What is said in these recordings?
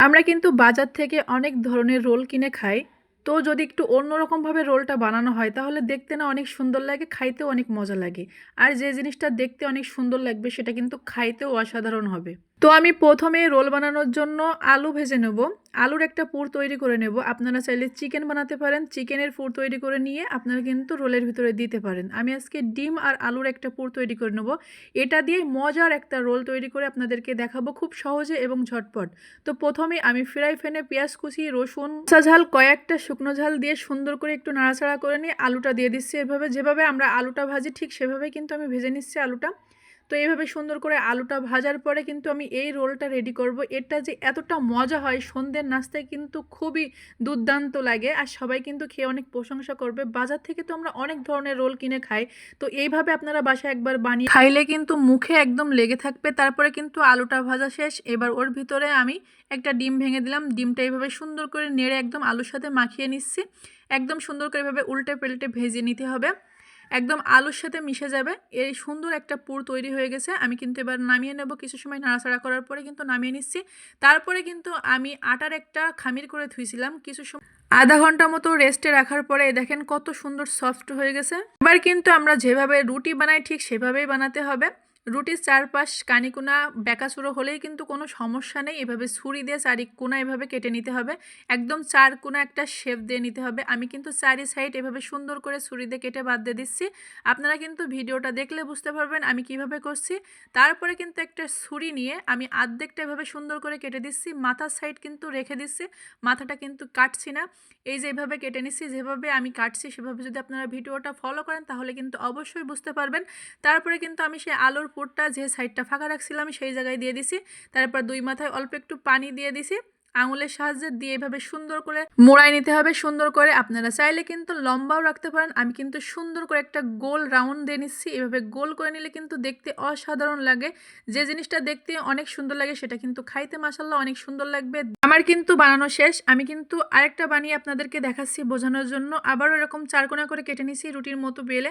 আমরা কিন্তু বাজার থেকে অনেক ধরনের রোল কিনে খাই। তো যদি একটু অন্যরকমভাবে রোলটা বানানো হয়, তাহলে দেখতে না অনেক সুন্দর লাগে, খাইতেও অনেক মজা লাগে। আর যে জিনিসটা দেখতে অনেক সুন্দর লাগবে, সেটা কিন্তু খাইতেও অসাধারণ হবে। তো আমি প্রথমে রোল বানানোর জন্য আলু ভেজে নেব। আলুর একটা পুর তৈরি করে নেব। আপনারা চাইলে চিকেন বানাতে পারেন। চিকেনের পুর তৈরি করে নিয়ে আপনারা কিন্তু রোলের ভিতরে দিতে পারেন। আমি আজকে ডিম আর আলুর একটা পুর তৈরি করে নেব। এটা দিয়ে মজার একটা রোল তৈরি করে আপনাদেরকে দেখাবো খুব সহজে এবং ঝটপট। তো প্রথমে আমি ফ্রাই প্যানে পেঁয়াজ কুচি, রসুন ঝাল, কয়েকটা শুকনো ঝাল দিয়ে সুন্দর করে একটু নাড়াচাড়া করে নিয়ে আলুটা দিয়ে দিচ্ছি। এভাবে যেভাবে আমরা আলুটা ভাজি ঠিক সেভাবে কিন্তু আমি ভেজে নিচ্ছি আলুটা। তো এইভাবে সুন্দর করে আলুটা ভাজার পরে কিন্তু আমি এই রোলটা রেডি করব। এটা যে এতটা মজা হয় সন্ধ্যের নাস্তায় কিন্তু খুবই দুর্দান্ত লাগে আর সবাই কিন্তু খেয়ে অনেক প্রশংসা করবে। বাজার থেকে তো আমরা অনেক ধরনের রোল কিনে খাই। তো এইভাবে আপনারা বাসায় একবার বানিয়ে খাইলে কিন্তু মুখে একদম লেগে থাকবে। তারপরে কিন্তু আলুটা ভাজা শেষ। এবার ওর ভিতরে আমি একটা ডিম ভেঙে দিলাম। ডিমটা এইভাবে সুন্দর করে নেড়ে একদম আলুর সাথে মাখিয়ে নিচ্ছি। একদম সুন্দর করে এভাবে উল্টে পেল্টে ভেজে নিতে হবে। একদম আলুর সাথে মিশে যাবে। এই সুন্দর একটা পুর তৈরি হয়ে গেছে। আমি কিন্তু এবার নামিয়ে নেব কিছু সময় নাড়াচাড়া করার পরে কিন্তু নামিয়ে নিচ্ছি। তারপরে কিন্তু আমি আটার একটা খামির করে ধুইছিলাম কিছু সময় আধা ঘণ্টা মতো রেস্টে রাখার পরে দেখেন কত সুন্দর সফট হয়ে গেছে। এবার কিন্তু আমরা যেভাবে রুটি বানাই ঠিক সেভাবেই বানাতে হবে। রুটির চারপাশ কানিকুনা বেকাচুরো হলেই কিন্তু কোনো সমস্যা নেই। এভাবে ছুরি দিয়ে চারি কোনা এভাবে কেটে নিতে হবে। একদম চার কোনা একটা শেপ দিয়ে নিতে হবে। আমি কিন্তু চারি সাইড এভাবে সুন্দর করে ছুরি দিয়ে কেটে বাদ দিয়ে দিচ্ছি। আপনারা কিন্তু ভিডিওটা দেখলে বুঝতে পারবেন আমি কীভাবে করছি। তারপরে কিন্তু একটা ছুরি নিয়ে আমি আর্ধেকটা এভাবে সুন্দর করে কেটে দিচ্ছি। মাথার সাইড কিন্তু রেখে দিচ্ছি। মাথাটা কিন্তু কাটছি না। এই যে এভাবে কেটে নিচ্ছি, যেভাবে আমি কাটছি সেভাবে যদি আপনারা ভিডিওটা ফলো করেন তাহলে কিন্তু অবশ্যই বুঝতে পারবেন। তারপরে কিন্তু আমি সেই আলুর পুরটা যে সাইডটা ফাঁকা রাখছিলাম সেই জায়গায় দিয়ে দিছি। তারপর দুই মাথায় অল্প একটু পানি দিয়ে দিছি। আঙুলের সাহায্যে দিয়ে এভাবে সুন্দর করে মোড়াই নিতে হবে, সুন্দর করে। আপনারা চাইলে কিন্তু লম্বাও রাখতে পারেন। আমি কিন্তু সুন্দর করে একটা গোল রাউন্ড দিয়ে নিচ্ছি। এভাবে গোল করে নিলে কিন্তু দেখতে অসাধারণ লাগে। যে জিনিসটা দেখতে অনেক সুন্দর লাগে সেটা কিন্তু খাইতে মাসাল্লাহ অনেক সুন্দর লাগবে। আমার কিন্তু বানানো শেষ। আমি কিন্তু আরেকটা বানিয়ে আপনাদেরকে দেখাচ্ছি বোঝানোর জন্য। আবারও এরকম চারকোনা করে কেটে নিচ্ছি রুটির মতো বেলে।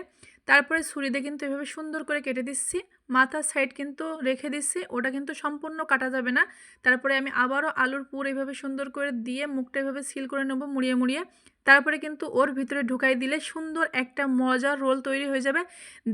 তারপরে ছুরিতে কিন্তু এভাবে সুন্দর করে কেটে দিচ্ছি। মাথার সাইড কিন্তু রেখে দিচ্ছি, ওটা কিন্তু সম্পূর্ণ কাটা যাবে না। তারপরে আমি আবারও আলুর পুর এভাবে সুন্দর করে দিয়ে মুখটা এভাবে সিল করে নেব মুড়িয়ে মুড়িয়ে। তারপরে কিন্তু ওর ভিতরে ঢুকাই দিলে সুন্দর একটা মজার রোল তৈরি হয়ে যাবে।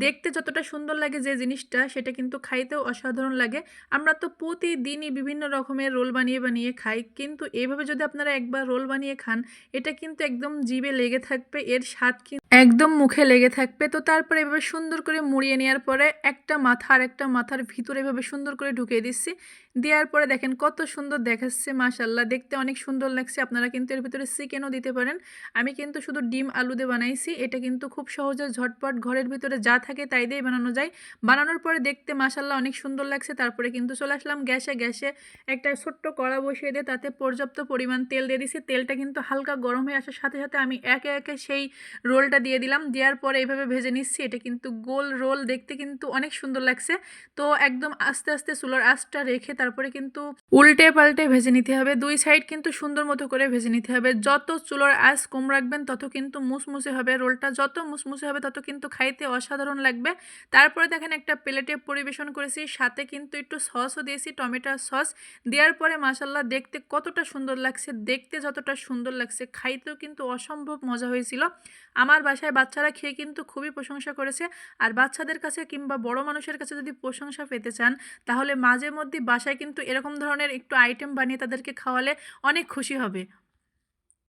দেখতে যতটা সুন্দর লাগে যে জিনিসটা, সেটা কিন্তু খাইতেও অসাধারণ লাগে। আমরা তো প্রতিদিনই বিভিন্ন রকমের রোল বানিয়ে বানিয়ে খাই, কিন্তু এইভাবে যদি আপনারা একবার রোল বানিয়ে খান, এটা কিন্তু একদম জিভে লেগে থাকবে, এর স্বাদ কিন্তু একদম মুখে লেগে থাকবে। তো তারপরে এভাবে সুন্দর করে মুড়িয়ে নেওয়ার পরে একটা মাথা আর একটা মাথার ভিতরে এভাবে সুন্দর করে ঢুকিয়ে দিচ্ছি। দেওয়ার পরে দেখেন কত সুন্দর দেখাচ্ছে মাশাল্লাহ দেখতে অনেক সুন্দর লাগছে। আপনারা কিন্তু এর ভিতরে চিকেনও দিতে পারেন। আমি কিন্তু শুধু ডিম আলু দিয়ে বানাইছি। এটা কিন্তু খুব সহজে ঝটপট ঘরের ভিতরে যা থাকে তাই দিয়েই বানানো যায়। বানানোর পরে দেখতে মাশাল্লাহ অনেক সুন্দর লাগছে। তারপরে কিন্তু চলে আসলাম গ্যাসে। গ্যাসে একটা ছোট্ট কড়া বসিয়ে দিয়ে তাতে পর্যাপ্ত পরিমাণ তেল দিয়ে দিছি তেলটা কিন্তু হালকা গরম হয়ে আসার সাথে সাথে আমি একে একে সেই রোলটা দিয়ে দিলাম। দেওয়ার পরে এইভাবে ভেজে নিচ্ছি। এটা কিন্তু গোল রোল দেখতে কিন্তু অনেক সুন্দর লাগছে। তো একদম আস্তে আস্তে চুলার আঁচটা রেখে তারপরে কিন্তু উল্টে পাল্টে ভেজে নিতে হবে। দুই সাইড কিন্তু সুন্দর মতো করে ভেজে নিতে হবে। যত চুলোর আঁচ কম রাখবেন, তত কিন্তু মুসমুসে হবে রোলটা। যত মুসমুসে হবে, তত কিন্তু খাইতে অসাধারণ লাগবে। তারপরে দেখেন একটা প্লেটে পরিবেশন করেছি। সাথে কিন্তু একটু সসও দিয়েছি টমেটোর সস। দেওয়ার পরে মাসাল্লাহ দেখতে কতটা সুন্দর লাগছে, দেখতে যতটা সুন্দর লাগছে, খাইতেও কিন্তু অসম্ভব মজা হয়েছিল। আমার বাসায় বাচ্চারা খেয়ে কিন্তু খুবই প্রশংসা করেছে। আর বাচ্চাদের কাছে কিংবা বড় মানুষের কাছে যদি প্রশংসা পেতে চান, তাহলে মাঝে মধ্যে বাসায় কিন্তু এরকম ধরনের একটু আইটেম বানিয়ে তাদেরকে খাওয়ালে অনেক খুশি হবে।